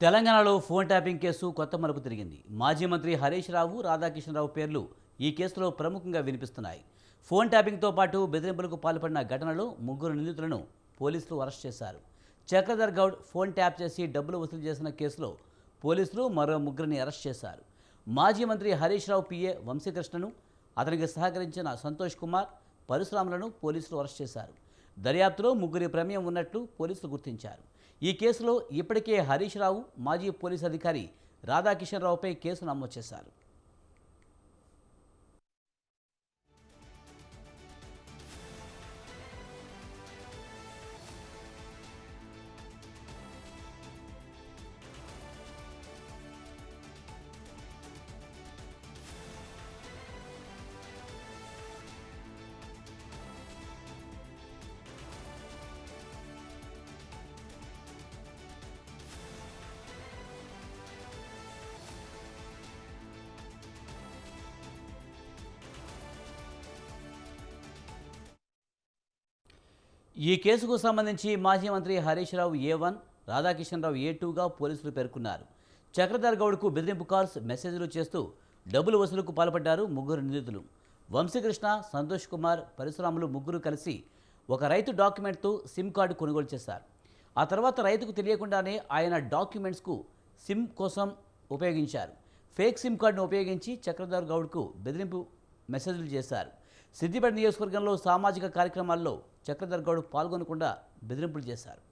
తెలంగాణలో phone tapping case కొత్త మలుపు తిరిగింది. మాజీ మంత్రి హరీష్ రావు రాధాకృష్ణరావు పేర్లు ఈ కేసులో ప్రముఖంగా వినిపిస్తున్నాయి. ఫోన్ ట్యాపింగ్తో పాటు బెదిరింపులకు పాల్పడిన ఘటనలో ముగ్గురు నిందితులను పోలీసులు అరెస్ట్ చేశారు. చక్రధర్ గౌడ్ ఫోన్ ట్యాప్ చేసి డబ్బులు వసూలు చేసిన కేసులో పోలీసులు మరో ముగ్గురిని అరెస్ట్ చేశారు. మాజీ మంత్రి హరీష్ రావు పిఏ వంశీకృష్ణను అతనికి సహకరించిన సంతోష్ కుమార్ పరశురాములను పోలీసులు అరెస్ట్ చేశారు. దర్యాప్తులో ముగ్గురి ప్రమేయం ఉన్నట్లు పోలీసులు గుర్తించారు. ఈ కేసులో ఇప్పటికే హరీష్ రావు మాజీ పోలీస్ అధికారి రాధాకిషన్ రావుపై కేసు నమోదు చేశారు. ఈ కేసుకు సంబంధించి మాజీ మంత్రి Harish Rao A one Radhakishan Rao A టూగా పోలీసులు పేర్కొన్నారు. చక్రధర్ గౌడ్కు బెదిరింపు కాల్స్ మెసేజ్లు చేస్తూ డబ్బులు వసూలుకు పాల్పడ్డారు ముగ్గురు నిందితులు. వంశీకృష్ణ సంతోష్ కుమార్ పరశురాములు ముగ్గురు కలిసి ఒక రైతు డాక్యుమెంట్తో సిమ్ కార్డు కొనుగోలు చేశారు. ఆ తర్వాత రైతుకు తెలియకుండానే ఆయన డాక్యుమెంట్స్కు సిమ్ కోసం ఉపయోగించారు. ఫేక్ సిమ్ కార్డును ఉపయోగించి చక్రధర్ గౌడ్కు బెదిరింపు మెసేజ్లు చేశారు. సిద్దిపేట నియోజకవర్గంలో సామాజిక కార్యక్రమాల్లో చక్రధర్ గౌడ్ పాల్గొనకుండా బెదిరింపులు చేశారు.